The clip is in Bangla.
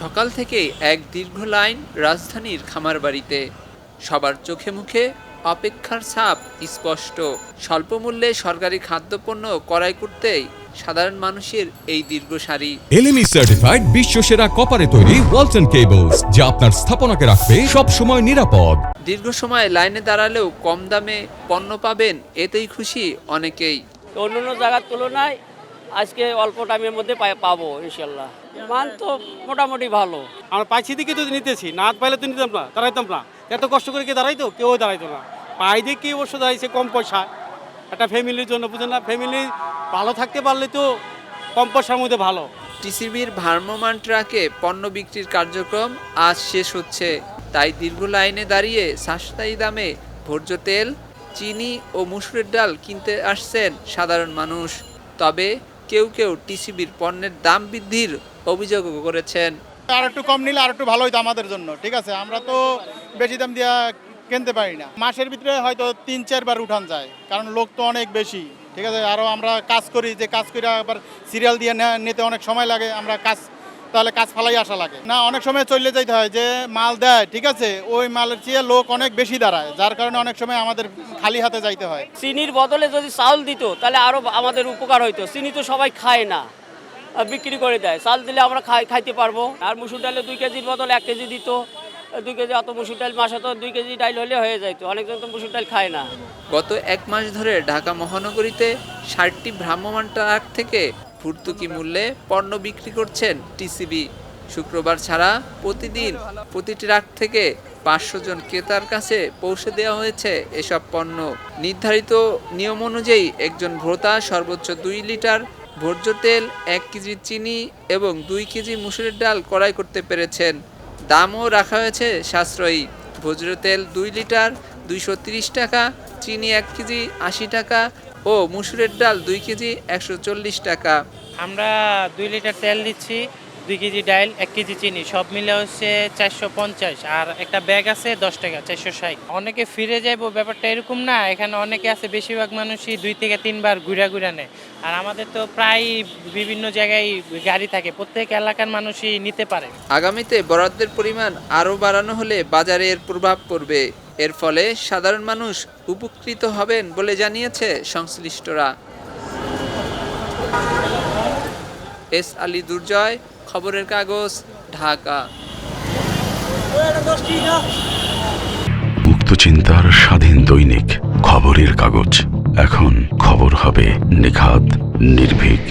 সকাল থেকেই এক দীর্ঘ লাইন রাজধানীর খামারবাড়িতে। সবার চোখে মুখে অপেক্ষার ছাপ স্পষ্ট। স্বল্প মূল্যে সরকারি খাদ্যপণ্য ক্রয় করতেই সাধারণ মানুষের এই দীর্ঘ সারি। এলএমই সার্টিফাইড বিশ্ব সেরা কপারে তৈরি ওয়ালটন কেবলস যা আপনার স্থাপনাকে রাখবে সব সময় নিরাপদ। দীর্ঘ সময় লাইনে দাঁড়ালেও কম দামে পণ্য পাবেন এতেই খুশি অনেকেই। অন্য অন্য জায়গার তুলনায় আজকে অল্প টাইমের মধ্যে পাবো ইনশাল্লাহ। মান তো মোটামুটি ভালো। আমরা পাইছি দিকে তো নিতেছি না পাইলে তো নিতাম না দাঁড়াইতাম না। এত কষ্ট করে কি দাঁড়াইতো? কেউ দাঁড়াইতো না। পাই দিয়ে কি অবশ্য দাঁড়াইছে কম পয়সা। একটা ফ্যামিলির জন্য বুঝেন না ফ্যামিলি ভালো থাকতে পারলে তো কম পয়সার মধ্যে ভালো। টিসিবির ভ্রাম্যমাণ ট্রাকে পণ্য বিক্রির কার্যক্রম আজ শেষ হচ্ছে। তাই দীর্ঘ লাইনে দাঁড়িয়ে সাশ্রয়ী দামে ভোজ্য তেল চিনি ও মুসুরের ডাল কিনতে আসছেন সাধারণ মানুষ। তবে কেউ কেউ টিসিবির পণ্যের দাম বৃদ্ধির অভিযোগ করেছেন। আর একটু কম নিলে আর একটু ভালোই হইতো আমাদের জন্য, ঠিক আছে? আমরা তো বেশি দাম দিয়া কিনতে পারি না। মাসের ভিতরে হয়তো তিন, চারবার উঠান যায়, কারণ লোক তো অনেক বেশি, ঠিক আছে? আরও আমরা কাজ করি, যে কাজ করে আবার সিরিয়াল দিয়ে নিতে অনেক সময় লাগে, আমরা কাজ তাহলে কাজ ফালাই আসা লাগে। না অনেক সময় চলে যাইতে হয় যে মাল দেয় ঠিক আছে? ওই মালের চেয়ে লোক অনেক বেশি দাঁড়ায় যার কারণে অনেক সময় আমাদের খালি হাতে যাইতে হয়। চিনির বদলে যদি চাউল দিত তাহলে আরও আমাদের উপকার হইতো। চিনি তো সবাই খায় না বিক্রি করে দেয়। চাল দিলে আমরা খাই খাইতে পারব। আর মুসুর ডালে দুই কেজির বদলে এক কেজি দিত। দুই কেজি অত মুসুর ডাল মাসে তো দুই কেজি ডাল হলে হয়ে যাইতো। অনেকজন তো মুসুর ডাল খায় না। গত এক মাস ধরে ঢাকা মহানগরীতে ষাটটি ভ্রাম্যমাণ ট্রাক থেকে ভর্তুকি মূল্যে পণ্য বিক্রি করছেন টিসিবি। শুক্রবার ছাড়া প্রতিদিন প্রতি ট্রাক থেকে পাঁচশো জন ক্রেতার কাছে পৌঁছে দেওয়া হয়েছে এসব পণ্য। নির্ধারিত নিয়ম অনুযায়ী একজন ভোক্তা সর্বোচ্চ দুই লিটার ভোজ্য তেল, এক কেজি চিনি এবং দুই কেজি মুসুরের ডাল ক্রয় করতে পেরেছেন। দামও রাখা হয়েছে সাশ্রয়ী। ভোজ্য তেল দুই লিটার, দুইশো টাকা, চিনি এক কেজি আশি টাকা ও মুসুরের ডাল দুই কেজি একশো চল্লিশ টাকা। আমরা দুই লিটার তেল দিচ্ছি দুই কেজি ডাইল এক কেজি চিনি সব মিলে হচ্ছে চারশো পঞ্চাশ। আর একটা ব্যাগ আছে দশ টাকা চারশো ষাট। অনেকে ফিরে যাইবো ব্যাপারটা এরকম না এখানে অনেকে আছে বেশিরভাগ মানুষই দুই থেকে তিনবার ঘুরা ঘুরা নেয়। আর আমাদের তো প্রায় বিভিন্ন জায়গায় গাড়ি থাকে প্রত্যেক এলাকার মানুষই নিতে পারে। আগামীতে বরাদ্দের পরিমাণ আরও বাড়ানো হলে বাজারে এর প্রভাব পড়বে। এর ফলে সাধারণ মানুষ উপকৃত হবেন বলে জানিয়েছে সংশ্লিষ্টরা। এস আলী দুর্জয়, খবরের কাগজ, ঢাকা। মুক্ত চিন্তার স্বাধীন দৈনিক, খবরের কাগজ। এখন খবর হবে নিখাত, নির্ভীক